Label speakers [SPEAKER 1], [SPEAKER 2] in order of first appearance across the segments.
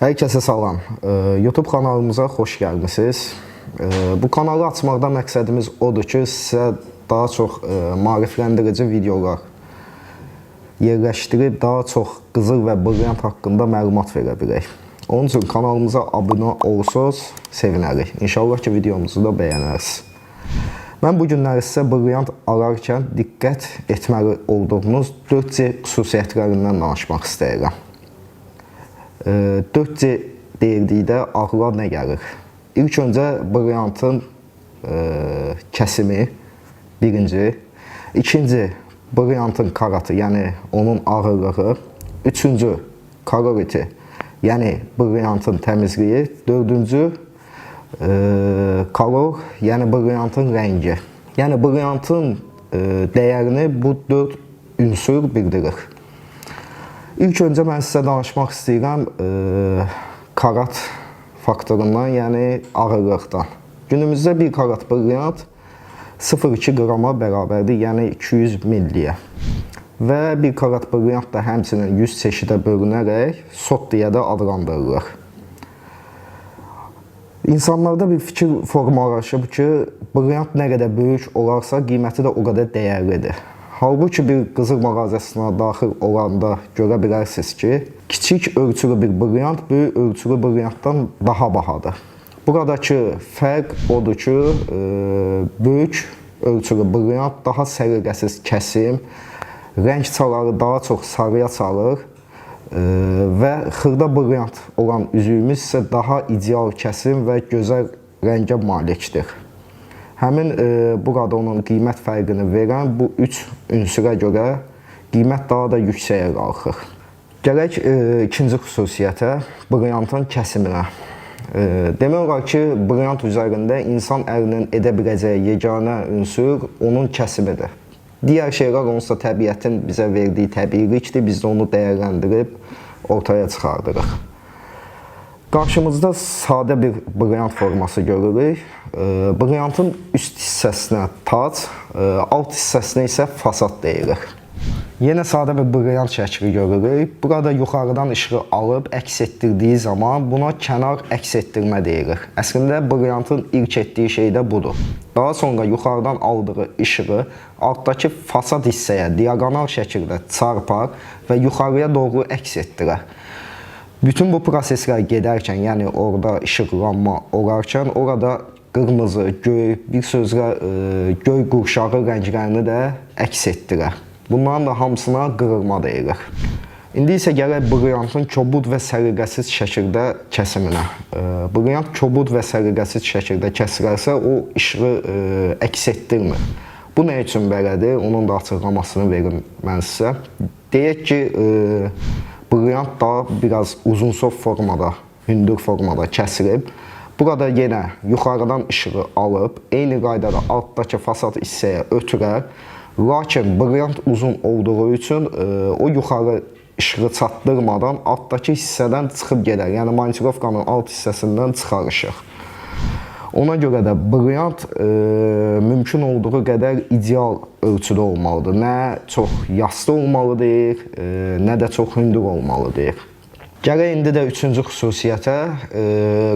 [SPEAKER 1] Hər kəsə salam. Ee, YouTube kanalımıza xoş gəlmisiniz. Ee, Bu kanalı açmaqda məqsədimiz odur ki, sizə daha çox e, maarifləndirici videolar yerləşdirib daha çox qızıl və brilliant haqqında məlumat verə bilək. Onun üçün kanalımıza abunə olsaz sevinərik. İnşallah ki, videomuzu da bəyənərsiniz. Mən bu günləri sizə brilliant ararkən diqqət etməli olduğunuz 4C xüsusiyyətlərindən danışmaq istəyirəm. 4C deyildikdə ağla nə gəlir? İlk öncə brilliantın e, kəsimi birinci, ikinci brilliantın karatı, yəni onun ağırlığı, üçüncü kaloriti, yəni brilliantın təmizliyi, dördüncü e, kalor, yəni brilliantın rəngi. Yəni brilliantın e, dəyərini bu dörd ünsur bildirir. İlk öncə mən sizə danışmaq istəyirəm e, karat faktorundan, yəni ağırlıqdan. Günümüzdə bir karat brilliant 0,2 qrama bərabərdir, yəni 200 milliyə. Və bir karat brilliant da həmçinin 100 çeşidə bölünərək sot deyə də adlandırılır. İnsanlarda bir fikir formalaşıb ki, brilliant nə qədər böyük olarsa, qiyməti də o qədər dəyərlidir. Halbuki bir qızıl mağazasına daxil olanda görə bilərsiniz ki, kiçik ölçülü bir brilliant böyük ölçülü brilliantdan daha bahadır. Buradakı fərq odur ki, e, böyük ölçülü brilliant daha səliqəsiz kəsim, rəng çaları daha çox sarıya çalır e, və xırda brilliant olan üzüyümüz isə daha ideal kəsim və gözəl rəngə malikdir. Həmin e, burada onun qiymət fərqini verən bu üç ünsura görə qiymət daha da yüksəyə qalxır. Gələk e, ikinci xüsusiyyətə, brilliantın kəsiminə. E, demək olar ki, brilliant üzərində insan əlinin edə biləcəyi yeganə ünsur onun kəsimidir. Digər şeylər onsuz da təbiətin bizə verdiyi təbiilikdir. Biz də onu dəyərləndirib ortaya çıxardırıq. Qarşımızda sadə bir brilliant forması görürük. E, Brilliantın üst hissəsinə tac, e, alt hissəsinə isə fasad deyilir. Yenə sadə bir brilliant şəkli görürük. Burada yuxarıdan işığı alıb əks etdirdiyi zaman buna kənar əks etdirmə deyilir. Əslində brilliantın ilk etdiyi şey də budur. Daha sonra yuxarıdan aldığı işığı altdakı fasad hissəyə diaqonal şəkildə çarpar və yuxarıya doğru əks etdirər. Bütün bu proseslər gedərkən, yəni orada işıqlanma olarkən, orada qırmızı, göy, bir sözlə e, göy qurşağı rənglərini də əks etdirər. Bunların da hamısına qırılma deyilir. İndi isə gələk brilliantın kobud və səliqəsiz şəkildə kəsiminə. E, Brilliant kobud və səliqəsiz şəkildə kəsilərsə, o işığı e, əks etdirmir. Bu nə üçün belədir? Onun da açıqlamasını verim mən sizə. Deyək ki, e, Brilliant daha biraz uzunsov formada, hündür formada kəsilib. Burada yenə yuxarıdan işığı alıb, eyni qaydada altdakı fasad hissəyə ötürər. Lakin brilliant uzun olduğu üçün e, o yuxarı işığı çatdırmadan altdakı hissədən çıxıb gedər. Yəni manikirovkanın alt hissəsindən çıxar işıq. Ona görə də brilliant e, mümkün olduğu qədər ideal ölçüdə olmalıdır. Nə çox yassı olmalıdır, e, nə də çox hündür olmalıdır. Gələk indi də üçüncü xüsusiyyətə e,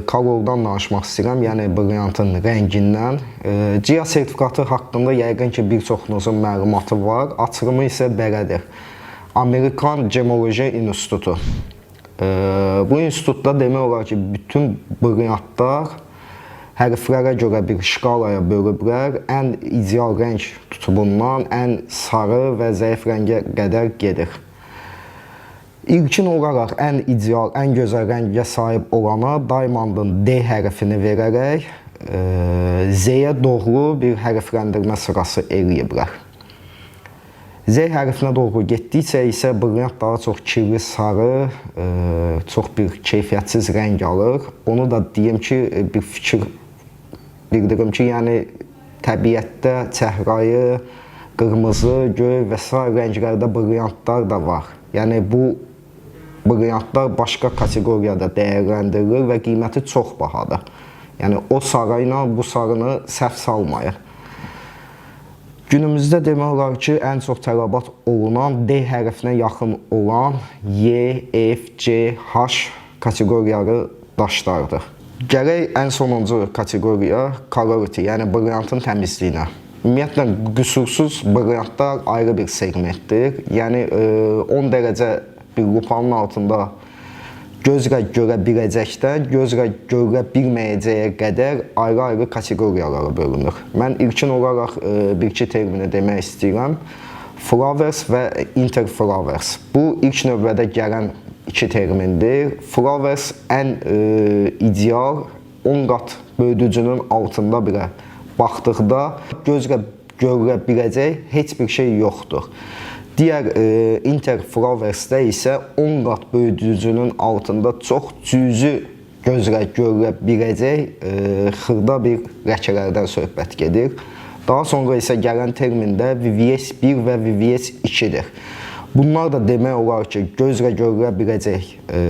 [SPEAKER 1] kalordan danışmaq istəyirəm, yəni brilliantın rəngindən. E, CIA sertifikatı haqqında yəqin ki bir çoxunuzun məlumatı var. Açılımı isə belədir. Amerikan Gemoloji İnstitutu. E, bu institutda demək olar ki bütün brilliantlar hərflərə görə bir şkalaya bölüblər. Ən ideal rəng tutubundan ən sarı və zəif rəngə qədər gedir. İlkin olaraq ən ideal, ən gözəl rəngə sahib olana Diamondın D hərfini verərək e, Z-yə doğru bir hərfləndirmə sırası eləyiblər. Z hərfinə doğru getdikcə isə brilliant daha çox kirli sarı, e, çox bir keyfiyyətsiz rəng alır. Onu da deyim ki, bir fikir bildirim ki, yəni təbiətdə çəhrayı, qırmızı, göy və s. rənglərdə brilliantlar da var. Yəni bu brilliantlar başqa kateqoriyada dəyərləndirilir və qiyməti çox bahadır. Yəni o sarı bu sarını səhv salmayır. Günümüzdə demək olar ki, ən çox tələbat olunan D hərfinə yaxın olan Y, F, C, H kateqoriyaları daşlardır. Gərək ən sonuncu kateqoriya colority, yəni brilliantın təmizliyinə. Ümumiyyətlə qüsursuz brilliantlar ayrı bir segmentdir. Yəni e, 10 dərəcə bir lupanın altında gözlə görə biləcəkdən gözlə görə bilməyəcəyə qədər ayrı-ayrı kateqoriyalara bölünür. Mən ilkin olaraq e, bir-iki termini demək istəyirəm. Flowers və interflowers. Bu ilk növbədə gələn iki termindir. Flowers ən e, ideal 10 qat böyüdücünün altında belə baxdıqda gözlə görə biləcək heç bir şey yoxdur. Digər e, interflowersdə isə 10 qat böyüdücünün altında çox cüzi gözlə görülə biləcək e, xırda bir ləkələrdən söhbət gedir. Daha sonra isə gələn termində VVS 1 və VVS 2-dir. Bunlar da demək olar ki, gözlə görülə biləcək e,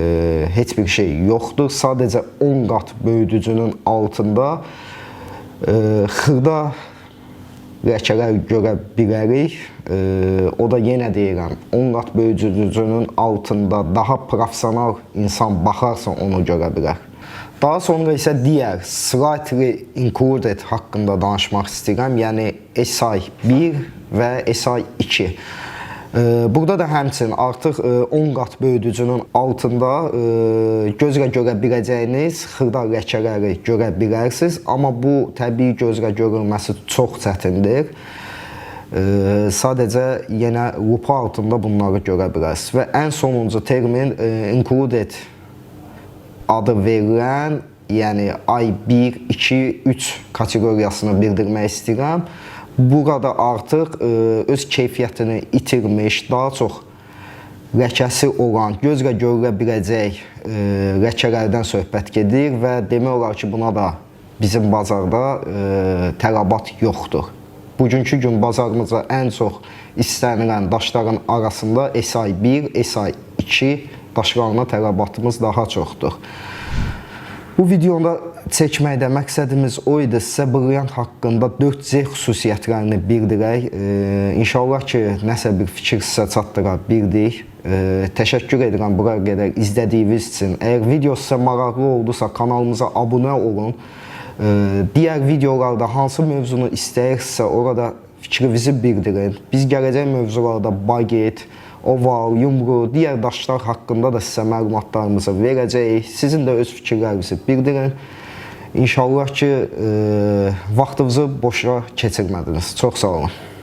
[SPEAKER 1] heç bir şey yoxdur. Sadəcə 10 qat böyüdücünün altında e, xırda ləkələr görə bilərik. E, o da yenə deyirəm, 10 qat böyüdücünün altında daha professional insan baxarsa onu görə bilər. Daha sonra isə digər slightly included haqqında danışmaq istəyirəm. Yəni SI1 və SI2. E, Burada da həmçinin artıq e, 10 qat böyüdücünün altında e, gözlə görə biləcəyiniz xırda ləkələri görə bilərsiniz, amma bu təbii gözlə görülməsi çox çətindir. E, Sadəcə yenə lupa altında bunları görə bilərsiniz və ən sonuncu termin e, included adı verilən, yəni I1, 2, 3 kateqoriyasını bildirmək istəyirəm. Burada artıq e, öz keyfiyyətini itirmiş, daha çox ləkəsi olan, gözlə görülə biləcək e, ləkələrdən söhbət gedir və demək olar ki, buna da bizim bazarda e, tələbat yoxdur. Bugünkü gün bazarımıza ən çox istənilən daşların arasında SI1, SI2 daşlarına tələbatımız daha çoxdur. Bu videoda çəkməkdə məqsədimiz o idi sizə brilliant haqqında 4C xüsusiyyətlərini bildirək. E, inşallah ki, nəsə bir fikir sizə çatdıra bildik. E, təşəkkür edirəm bura qədər izlədiyiniz üçün. Əgər video sizə maraqlı oldusa, kanalımıza abunə olun. E, digər videolarda hansı mövzunu istəyirsinizsə, orada fikrinizi bildirin. Biz gələcək mövzularda baget, oval, yumru, digər daşlar haqqında da sizə məlumatlarımızı verəcəyik. Sizin də öz fikirlərinizi bildirin. İnşallah ki, e, vaxtınızı boşa keçirmədiniz. Çox sağ olun.